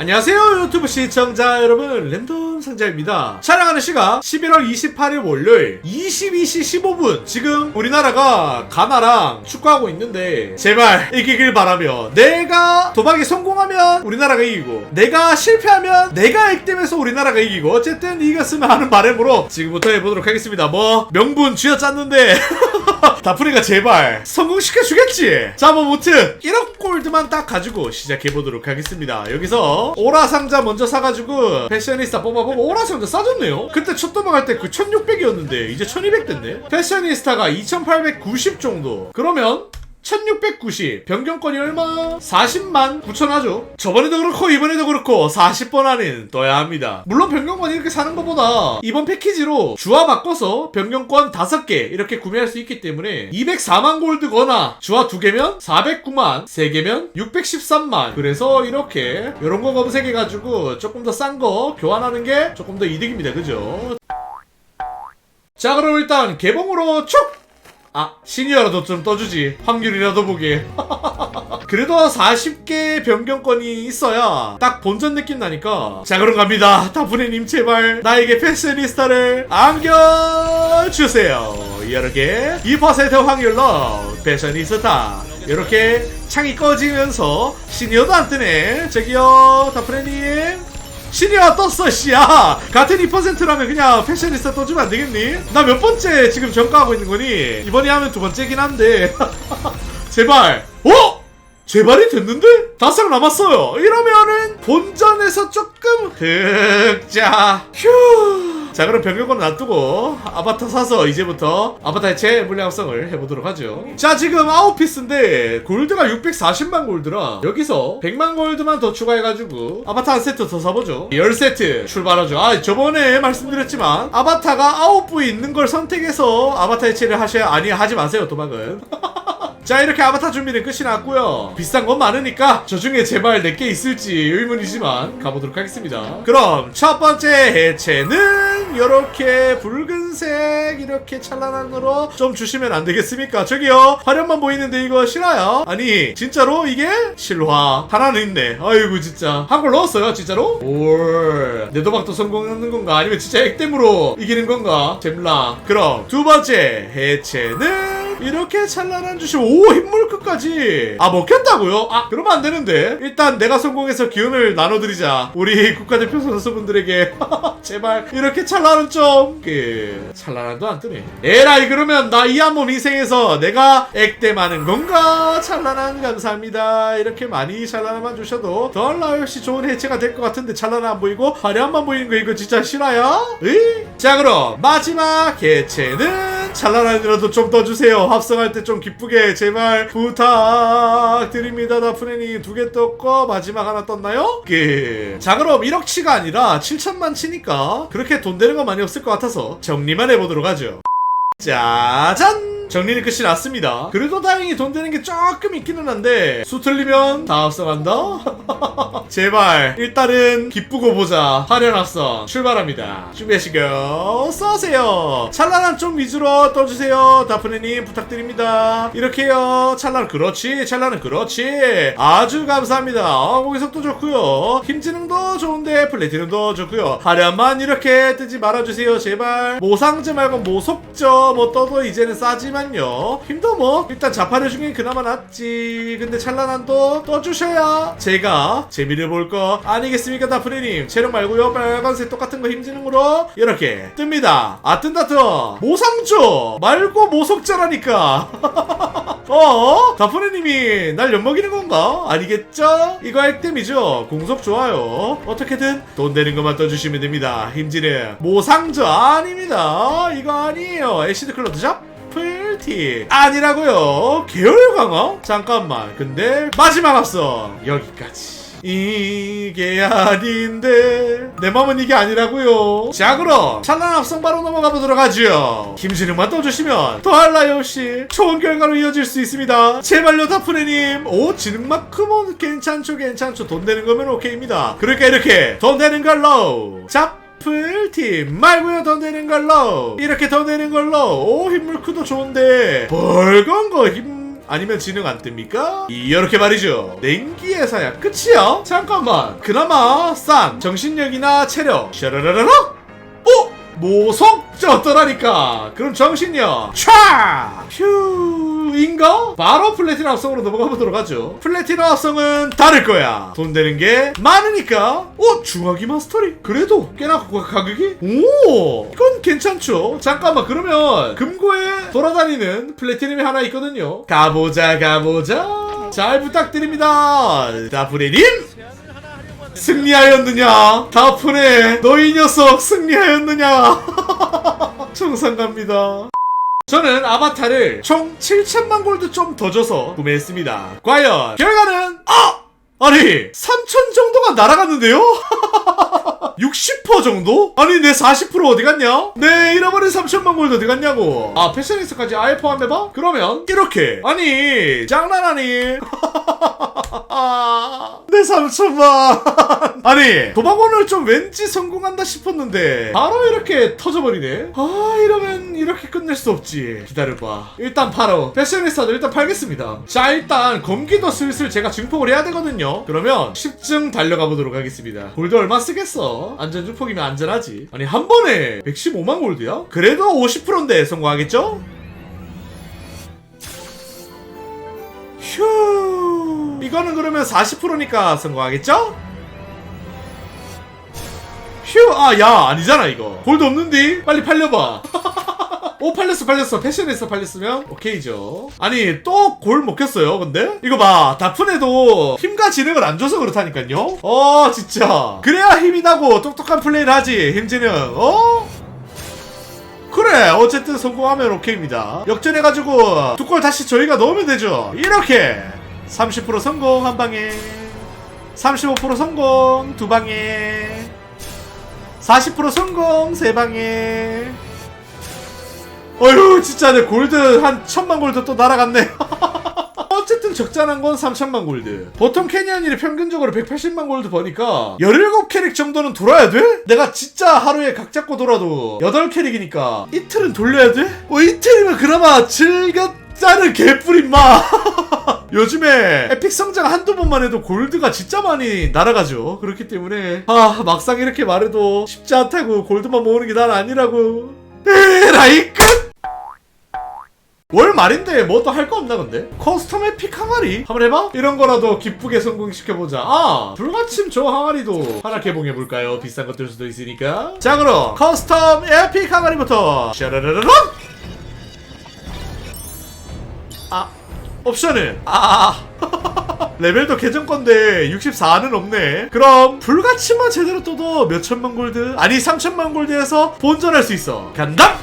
안녕하세요 유튜브 시청자 여러분. 랜덤 상자입니다. 촬영하는 시각 11월 28일 월요일 22시 15분. 지금 우리나라가 가나랑 축구하고 있는데 제발 이기길 바라며 내가 도박에 성공하면 우리나라가 이기고 내가 실패하면 내가 액땜해서 우리나라가 이기고 어쨌든 이겼으면 하는 바람으로 지금부터 해보도록 하겠습니다. 뭐 명분 쥐어짰는데 다프리가 제발 성공시켜주겠지. 자뭐 무튼 1억 골드만 딱 가지고 시작해보도록 하겠습니다. 여기서 오라 상자 먼저 사가지고 패셔니스타 뽑아보고 오라 상자 싸졌네요. 그때 첫 도박할 때 그 1600이었는데 이제 1200 됐네. 패셔니스타가 2890 정도. 그러면 1690 변경권이 얼마? 40만 9천 하죠. 저번에도 그렇고 이번에도 그렇고 40번 안에는 떠야 합니다. 물론 변경권 이렇게 사는 것보다 이번 패키지로 주화 바꿔서 변경권 5개 이렇게 구매할 수 있기 때문에 204만 골드거나 주화 2개면 409만 3개면 613만. 그래서 이렇게 이런 거 검색해가지고 조금 더 싼 거 교환하는 게 조금 더 이득입니다. 그죠? 자 그럼 일단 개봉으로 쭉 아, 시니어라도 좀 떠주지. 확률이라도 보게. 그래도 40개 변경권이 있어야 딱 본전 느낌 나니까. 자, 그럼 갑니다. 다프네님 제발 나에게 패셔니스타를 안겨주세요. 이렇게 2% 확률로 패셔니스타. 이렇게 창이 꺼지면서 시니어도 안 뜨네. 저기요, 다프네님. 시니어 떴어 씨야 같은 2%라면 그냥 패셔니스타 떠주면 안 되겠니? 나 몇 번째 지금 전가하고 있는 거니? 이번에 하면 두 번째긴 한데 제발 어? 제발이 됐는데? 다섯 장 남았어요. 이러면은 본전에서 조금 흑자. 휴. 자 그럼 변경권 놔두고 아바타 사서 이제부터 아바타의 재물량 합성을 해보도록 하죠. 자 지금 아홉 피스인데 골드가 640만 골드라 여기서 100만 골드만 더 추가해가지고 아바타 한 세트 더 사보죠. 10세트 출발하죠. 아 저번에 말씀드렸지만 아바타가 아홉 부위 있는 걸 선택해서 아바타 해체를 하셔야 아니 하지 마세요 도박은 자 이렇게 아바타 준비는 끝이 났고요. 비싼 건 많으니까 저 중에 제발 내게 있을지 의문이지만 가보도록 하겠습니다. 그럼 첫 번째 해체는 이렇게 붉은색 이렇게 찬란한으로 좀 주시면 안 되겠습니까? 저기요 화련만 보이는데 이거 실화야? 아니 진짜로 이게 실화? 하나는 있네. 아이고 진짜. 한골 넣었어요 진짜로? 올내 도박도 성공하는 건가? 아니면 진짜 액땜으로 이기는 건가? 잼라 그럼 두 번째 해체는 이렇게 찬란한 주식 오 흰물끝까지. 아 먹혔다고요? 아 그러면 안 되는데. 일단 내가 성공해서 기운을 나눠드리자. 우리 국가대표 선수분들에게. 제발 이렇게 찬란한 좀그 찬란한도 안 뜨네. 에라이 그러면 나 이 한 몸 희생해서 내가 액땜 하는 건가? 찬란한 감사합니다. 이렇게 많이 찬란한만 주셔도 덜라 역시 좋은 해체가 될 것 같은데 찬란한 안 보이고 화려한만 보이는 거 이거 진짜 실화야? 에이? 자 그럼 마지막 해체는 찬란한이라도 좀 떠주세요 합성할 때 좀 기쁘게 제발 부탁드립니다 다프네님 두 개 떴고 마지막 하나 떴나요? 그. 자 그럼 1억치가 아니라 7천만 치니까 그렇게 돈 되는 건 많이 없을 것 같아서 정리만 해보도록 하죠 짜잔! 정리는 끝이 났습니다. 그래도 다행히 돈 되는 게 조금 있기는 한데 수 틀리면 다 합성한다? 제발 일단은 기쁘고 보자. 화련 합성 출발합니다. 준비하시고 쏘세요. 찬란한 좀 위주로 떠주세요. 다프네님 부탁드립니다. 이렇게요. 찬란 그렇지. 찬란은 그렇지. 아주 감사합니다. 어, 고기 속도 좋고요. 힘지능도 좋은데 플래티넘도 좋고요. 화련만 이렇게 뜨지 말아주세요. 제발 모상제 말고 모속저 뭐 떠도 이제는 싸지만 요. 힘도 뭐 일단 자파류 중에 그나마 낫지. 근데 찬란한도 떠주셔야 제가 재미를 볼 거 아니겠습니까, 다프리님? 체력 말고요. 빨간색 똑같은 거 힘지능으로 이렇게 뜹니다. 아 뜬다 떠. 모상조 말고 모속자라니까. 어? 다프리님이 날 엿먹이는 건가? 아니겠죠? 이거 액땜이죠. 공속 좋아요. 어떻게든 돈 되는 것만 떠주시면 됩니다. 힘지능 모상조 아닙니다. 이거 아니에요. 애시드 클로드 잡? 풀티 아니라고요? 계열 강화? 잠깐만. 근데 마지막 합성. 여기까지. 이게 아닌데. 내 맘은 이게 아니라고요. 자 그럼 찬란 합성 바로 넘어가 보도록 하죠. 김진웅만 떠주시면 더할라요 씨 좋은 결과로 이어질 수 있습니다. 제발요 다프레님. 오 지능만큼은 괜찮죠 괜찮죠. 돈 되는 거면 오케이입니다. 그러니까 이렇게. 돈 되는 걸로. 잡 풀팀 말고요 더 내는 걸로 이렇게 더 내는 걸로 오 힘물크도 좋은데 벌건 거힘 아니면 진행 안 뜹니까? 이렇게 말이죠. 냉기에서야 끝이야? 잠깐만. 그나마 싼 정신력이나 체력. 샤라라라라? 어? 모속 쩌더라니까. 그럼 정신력. 촤! 휴 인가? 바로 플래티나 합성으로 넘어가 보도록 하죠. 플래티나 합성은 다를 거야. 돈 되는 게 많으니까. 어? 중화기 마스터리? 그래도 꽤나 가- 가격이? 오! 이건 괜찮죠. 잠깐만 그러면 금고에 돌아다니는 플래티넘이 하나 있거든요. 가보자 가보자. 잘 부탁드립니다. 다프레님! 승리하였느냐? 다프네, 너희 녀석 승리하였느냐? 정상 갑니다. 저는 아바타를 총 7천만 골드 좀 더 줘서 구매했습니다. 과연 결과는 아! 아니 3천 정도가 날아갔는데요? 60% 정도? 아니 내 40% 어디 갔냐? 내 잃어버린 3천만 골드 어디 갔냐고 아 패셔니스트까지 아예 포함해봐? 그러면 이렇게 아니 장난하니 내 3천만 아니 도박원을 좀 왠지 성공한다 싶었는데 바로 이렇게 터져버리네. 아 이러면 이렇게 끝낼 수 없지. 기다려봐. 일단 바로 패셔니스타도 일단 팔겠습니다. 자 일단 검기도 슬슬 제가 증폭을 해야 되거든요. 그러면 10증 달려가 보도록 하겠습니다. 골드 얼마 쓰겠어? 안전주폭이면 안전하지. 아니 한 번에 115만 골드야? 그래도 50%인데 성공하겠죠? 이거는 그러면 40%니까 성공하겠죠? 휴 아 야 아니잖아 이거. 골드 없는디 빨리 팔려봐. 오 팔렸어 팔렸어. 패션에서 팔렸으면? 오케이죠. 아니 또 골 먹혔어요 근데? 이거 봐 다푼에도 힘과 지능을 안 줘서 그렇다니까요? 어 진짜. 그래야 힘이 나고 똑똑한 플레이를 하지 힘지능 어? 그래 어쨌든 성공하면 오케이입니다. 역전해가지고 두 골 다시 저희가 넣으면 되죠. 이렇게 30% 성공 한 방에. 35% 성공 두 방에. 40% 성공 세 방에. 어휴 진짜 내 골드 한 천만 골드 또 날아갔네. 어쨌든 적절한 건 3천만 골드. 보통 캐니언이 평균적으로 180만 골드 버니까 17캐릭 정도는 돌아야 돼? 내가 진짜 하루에 각 잡고 돌아도 8캐릭이니까 이틀은 돌려야 돼? 뭐 이틀이면 그나마 즐겼 자는 개뿔인 마 요즘에 에픽 성장 한두 번만 해도 골드가 진짜 많이 날아가죠 그렇기 때문에 아 막상 이렇게 말해도 쉽지 않다고 골드만 모으는 게 난 아니라고 에라이 끝! 월 말인데 뭐 또 할 거 없나 근데? 커스텀 에픽 항아리? 한번 해봐? 이런 거라도 기쁘게 성공시켜보자 아 불마침 저 항아리도 하나 개봉해볼까요? 비싼 것들 수도 있으니까 자 그럼 커스텀 에픽 항아리부터 샤라라라라 아 옵션은 아 레벨도 개정 건데 64는 없네. 그럼 불가치만 제대로 떠도 몇 천만 골드? 아니 3천만 골드에서 본전할 수 있어. 간다.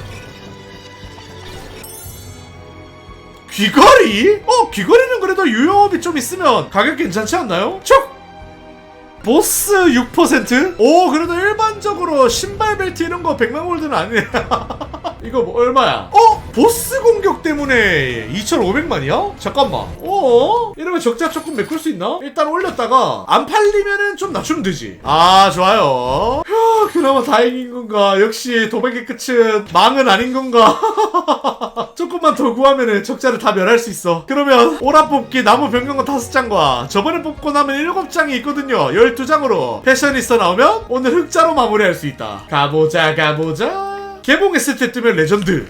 귀걸이? 어 귀걸이는 그래도 유효업이 좀 있으면 가격 괜찮지 않나요? 촉! 보스 6%? 오 그래도 일반적으로 신발 벨트 이런 거 100만 골드는 아니네 이거 뭐 얼마야? 어? 보스 공격 때문에 2,500만이야? 잠깐만. 어? 이러면 적자 조금 메꿀 수 있나? 일단 올렸다가 안 팔리면은 좀 낮추면 되지. 아 좋아요. 휴 그나마 다행인 건가? 역시 도박의 끝은 망은 아닌 건가? 조금만 더 구하면은 적자를 다 멸할 수 있어. 그러면 오라 뽑기 나무 변경권 5장과 저번에 뽑고 나면 7장이 있거든요. 12장으로. 패셔니스타 나오면 오늘 흑자로 마무리할 수 있다. 가보자 가보자. 개봉했을 때 뜨면 레전드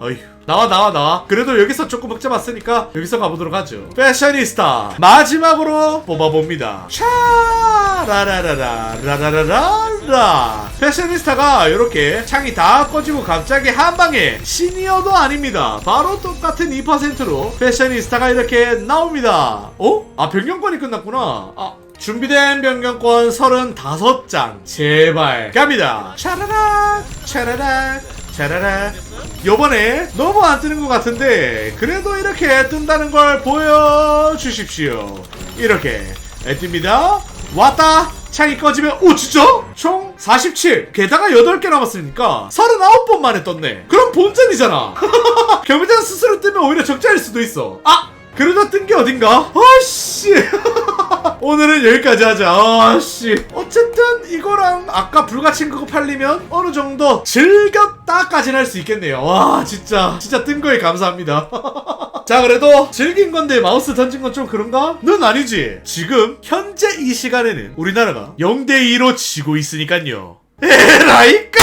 어휴 나와 나와 나와. 그래도 여기서 조금 흑자 봤으니까 여기서 가보도록 하죠. 패셔니스타 마지막으로 뽑아봅니다. 샤라라라라 라라라라라 패셔니스타가 이렇게 창이 다 꺼지고 갑자기 한 방에 시니어도 아닙니다. 바로 똑같은 2%로 패셔니스타가 이렇게 나옵니다. 어? 아 변경권이 끝났구나. 아 준비된 변경권 35장. 제발 갑니다. 차라락 차라락 차라락 요번에 너무 안 뜨는 것 같은데 그래도 이렇게 뜬다는 걸 보여주십시오. 이렇게 뜹니다. 왔다. 창이 꺼지면 오 진짜? 총 47 게다가 8개 남았으니까 39번 만에 떴네. 그럼 본전이잖아. 경비장 스스로 뜨면 오히려 적자일 수도 있어. 아 그러다 뜬 게 어딘가? 아씨. 오늘은 여기까지 하자. 아씨. 어쨌든 이거랑 아까 불가침 그거 팔리면 어느 정도 즐겼다까지는 할 수 있겠네요. 와 진짜. 진짜 뜬 거에 감사합니다. 자 그래도 즐긴 건데 마우스 던진 건 좀 그런가? 넌 아니지. 지금 현재 이 시간에는 우리나라가 0대 2로 지고 있으니깐요. 에라이 끝